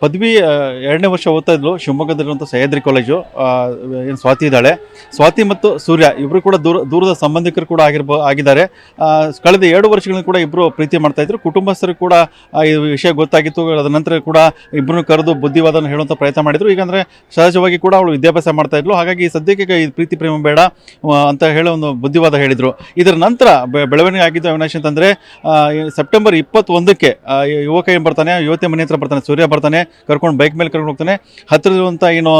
ಪದವಿ ಎರಡನೇ ವರ್ಷ ಓದ್ತಾ ಇದ್ಲು ಶಿವಮೊಗ್ಗದಲ್ಲಿರುವಂಥ ಸಹ್ಯಾದ್ರಿ ಕಾಲೇಜು ಏನು ಸ್ವಾತಿ ಇದ್ದಾಳೆ. ಸ್ವಾತಿ ಮತ್ತು ಸೂರ್ಯ ಇಬ್ಬರು ಕೂಡ ದೂರ, ದೂರದ ಸಂಬಂಧಿಕರು ಕೂಡ ಆಗಿರ್ಬೋ, ಆಗಿದ್ದಾರೆ. ಕಳೆದ ಎರಡು ವರ್ಷಗಳಿಂದ ಕೂಡ ಇಬ್ಬರು ಪ್ರೀತಿ ಮಾಡ್ತಾ ಇದ್ರು. ಕುಟುಂಬಸ್ಥರು ಕೂಡ ಈ ವಿಷಯ ಗೊತ್ತಾಗಿತ್ತು. ಅದ ನಂತರ ಕೂಡ ಇಬ್ಬರನ್ನು ಕರೆದು ಬುದ್ಧಿವಾದನ ಹೇಳುವಂಥ ಪ್ರಯತ್ನ ಮಾಡಿದ್ರು. ಈಗಂದರೆ ಸಹಜವಾಗಿ ಕೂಡ ಅವಳು ವಿದ್ಯಾಭ್ಯಾಸ ಮಾಡ್ತಾ ಇದ್ಲು. ಹಾಗಾಗಿ ಸದ್ಯಕ್ಕೆ ಈ ಪ್ರೀತಿ ಪ್ರೇಮ ಬೇಡ ಅಂತ ಹೇಳೋ ಒಂದು ಬುದ್ಧಿವಾದ ಹೇಳಿದರು. ಇದರ ನಂತರ ಬೆಳವಣಿಗೆ ಆಗಿದ್ದು ಅವಿನಾಶ್ ಅಂತಂದರೆ ಸೆಪ್ಟೆಂಬರ್ ಇಪ್ಪತ್ತೊಂದಕ್ಕೆ ಯುವಕ ಏನು ಬರ್ತಾನೆ, ಯುವತಿ ಮನೆ ಹತ್ರ ಬರ್ತಾನೆ, ಸೂರ್ಯ ಬರ್ತಾನೆ, ಕರ್ಕೊಂಡು ಬೈಕ್ ಮೇಲೆ ಕರ್ಕೊಂಡು ಹೋಗ್ತಾನೆ. ಹತ್ತಿರದಿರುವಂಥ ಏನು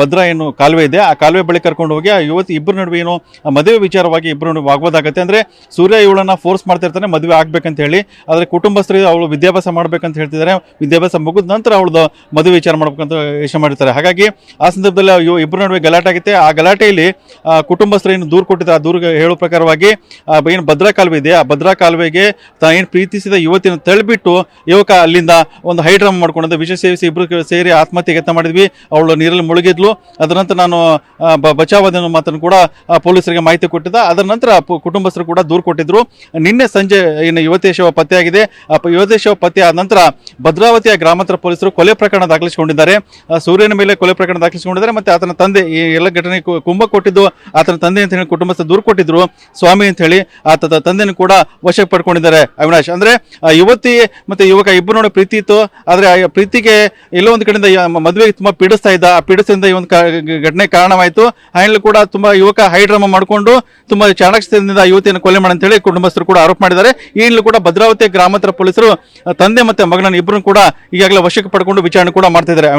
ಭದ್ರಾ ಏನು ಕಾಲುವೆ ಇದೆ, ಆ ಕಾಲುವೆ ಬಳಿ ಕರ್ಕೊಂಡು ಹೋಗಿ, ಆ ಯುವತಿ ಇಬ್ಬರ ನಡುವೆ ಏನು ಮದುವೆ ವಿಚಾರವಾಗಿ ಇಬ್ಬರು ನಡುವೆ ಆಗ್ಬೋದಾಗತ್ತೆ ಅಂದರೆ ಸೂರ್ಯ ಇವಳನ್ನ ಫೋರ್ಸ್ ಮಾಡ್ತಾ ಇರ್ತಾನೆ, ಮದುವೆ ಆಗ್ಬೇಕಂತ ಹೇಳಿ. ಆದರೆ ಕುಟುಂಬಸ್ಥರಿಗೆ ಅವಳು ವಿದ್ಯಾಭ್ಯಾಸ ಮಾಡ್ಬೇಕಂತ ಹೇಳ್ತಿದ್ದಾರೆ. ವಿದ್ಯಾಭ್ಯಾಸ ಮುಗಿದ ನಂತರ ಅವಳದು ಮದುವೆ ವಿಚಾರ ಮಾಡ್ಬೇಕಂತ ಯೋಚನೆ ಮಾಡಿರ್ತಾರೆ. ಹಾಗಾಗಿ ಆ ಸಂದರ್ಭದಲ್ಲಿ ಇವ್ ಇಬ್ಬರ ನಡುವೆ ಗಲಾಟೆ ಆಗುತ್ತೆ. ಆ ಗಲಾಟೆಯಲ್ಲಿ ಕುಟುಂಬಸ್ಥರು ಏನು ದೂರು ಕೊಟ್ಟಿದ್ದಾರೆ, ಆ ದೂರು ಹೇಳೋ ಪ್ರಕಾರವಾಗಿ ಏನು ಭದ್ರಾ ಕಾಲುವೆ ಇದೆ. ಆ ಭದ್ರಾ ಕಾಲುವೆಗೆ ತಾನು ಏನು ಪ್ರೀತಿಸಿದ ಯುವತಿಯನ್ನು ತಳ್ಳಿಬಿಟ್ಟು, ಯುವಕ ಅಲ್ಲಿಂದ ಒಂದು ಹೈಡ್ರಾಮ್ ಮಾಡ್ಕೊಂಡಿದ್ದ ವಿಷ ಸೇವಿಸಿ ಇಬ್ಬರು ಸೇರಿ ಆತ್ಮಹತ್ಯೆ ಯತ್ನ ಮಾಡಿದ್ವಿ. ಅವಳು ನೀರಲ್ಲಿ ಮುಳುಗಿದ್ಲು. ಅದರ ನಂತರ ನಾನು ಬಚಾವದ ಮಾತನ್ನು ಕೂಡ ಪೊಲೀಸರಿಗೆ ಮಾಹಿತಿ ಕೊಟ್ಟಿದ್ದ. ಅದರ ನಂತರ ಕುಟುಂಬಸ್ಥರು ಕೂಡ ದೂರು ಕೊಟ್ಟಿದ್ರು. ನಿನ್ನೆ ಸಂಜೆ, ಇನ್ನು ಯುವತಿ ಶವ ಪತ್ತೆಯಾಗಿದೆ ಯುವತಿ ಶವ ಪತ್ತೆ ಆದ ನಂತರ ಭದ್ರಾವತಿಯ ಗ್ರಾಮಾಂತರ ಪೊಲೀಸರು ಕೊಲೆ ಪ್ರಕರಣ ದಾಖಲಿಸಿಕೊಂಡಿದ್ದಾರೆ. ಸೂರ್ಯನ ಮೇಲೆ ಕೊಲೆ ಪ್ರಕರಣ ದಾಖಲಿಸಿಕೊಂಡಿದ್ದಾರೆ. ಮತ್ತೆ ಆತನ ತಂದೆ ಈ ಎಲ್ಲ ಘಟನೆ ಕುಂಭ ಕೊಟ್ಟಿದ್ದು, ಆತನ ತಂದೆ ಅಂತ ಹೇಳಿ ಕುಟುಂಬಸ್ಥರು ದೂರು ಕೊಟ್ಟಿದ್ರು. ಸ್ವಾಮಿ ಅಂತ ಹೇಳಿ ಆತನ ತಂದೆಯನ್ನು ಕೂಡ ವಶಕ್ಕೆ ಪಡ್ಕೊಂಡಿದ್ದಾರೆ ಅವಿನಾಶ್. ಅಂದ್ರೆ ಯುವತಿ ಮತ್ತೆ ಯುವಕ ಇಬ್ಬರು ನೋಡಿ ಪ್ರೀತಿ ಇತ್ತು. ಆದ್ರೆ ಪ್ರೀತಿಗೆ ಎಲ್ಲೋ ಒಂದು ಕಡೆಯಿಂದ ಮದುವೆಗೆ ತುಂಬಾ ಪೀಡಿಸ್ತಾ ಇದ್ದ, ಆ ಪೀಡಿಸದಿಂದ ಈ ಒಂದು ಘಟನೆ ಕಾರಣವಾಯಿತು. ಹೈನ್ಲು ಕೂಡ ತುಂಬಾ ಯುವಕ ಹೈಡ್ರಾಮಾ ಮಾಡಿಕೊಂಡು ತುಂಬಾ ಚಾಣಾಕ್ಷದಿಂದ ಯುವತಿಯನ್ನು ಕೊಲೆ ಮಾಡಿ ಅಂತೇಳಿ ಕುಟುಂಬಸ್ಥರು ಕೂಡ ಆರೋಪ ಮಾಡಿದ್ದಾರೆ. ಈ ಹಿನ್ನೆಲೆ ಕೂಡ ಭದ್ರಾವತಿ ಗ್ರಾಮಾಂತರ ಪೊಲೀಸರು ತಂದೆ ಮತ್ತೆ ಮಗನನ್ನು ಇಬ್ಬರನ್ನು ಕೂಡ ಈಗಾಗಲೇ ವಶಕ್ಕೆ ಪಡ್ಕೊಂಡು ವಿಚಾರಣೆ ಕೂಡ ಮಾಡ್ತಿದ್ದಾರೆ.